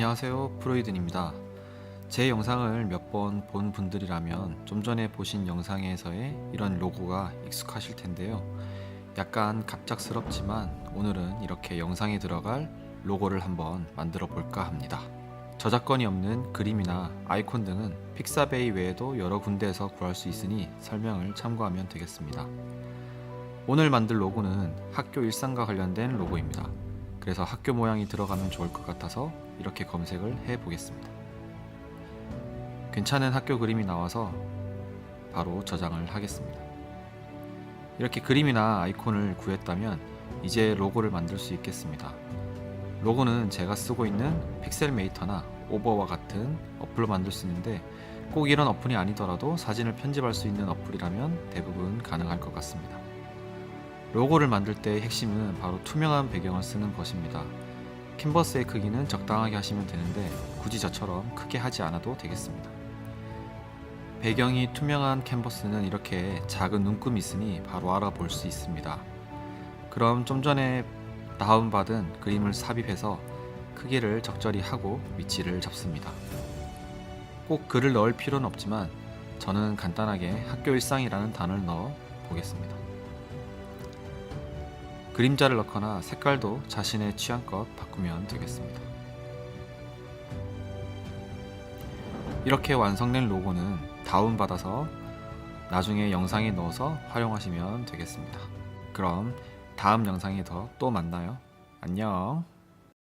안녕하세요. 프로이든입니다. 제 영상을 몇 번 본 분들이라면 좀 전에 보신 영상에서의 이런 로고가 익숙하실 텐데요. 약간 갑작스럽지만 오늘은 이렇게 영상에 들어갈 로고를 한번 만들어 볼까 합니다. 저작권이 없는 그림이나 아이콘 등은 픽사베이 외에도 여러 군데에서 구할 수 있으니 설명을 참고하면 되겠습니다. 오늘 만들 로고는 학교 일상과 관련된 로고입니다 그래서 학교 모양이 들어가면 좋을 것 같아서 이렇게 검색을 해 보겠습니다. 괜찮은 학교 그림이 나와서 바로 저장을 하겠습니다. 이렇게 그림이나 아이콘을 구했다면 이제 로고를 만들 수 있겠습니다. 로고는 제가 쓰고 있는 픽셀메이터나 오버와 같은 어플로 만들 수 있는데 꼭 이런 어플이 아니더라도 사진을 편집할 수 있는 어플이라면 대부분 가능할 것 같습니다. 로고를 만들 때 핵심은 바로 투명한 배경을 쓰는 것입니다. 캔버스의 크기는 적당하게 하시면 되는데 굳이 저처럼 크게 하지 않아도 되겠습니다. 배경이 투명한 캔버스는 이렇게 작은 눈금이 있으니 바로 알아볼 수 있습니다. 그럼 좀 전에 다운받은 그림을 삽입해서 크기를 적절히 하고 위치를 잡습니다. 꼭 글을 넣을 필요는 없지만 저는 간단하게 학교 일상이라는 단어를 넣어 보겠습니다. 그림자를 넣거나 색깔도 자신의 취향껏 바꾸면 되겠습니다. 이렇게 완성된 로고는 다운받아서 나중에 영상에 넣어서 활용하시면 되겠습니다. 그럼 다음 영상에서 또 만나요. 안녕.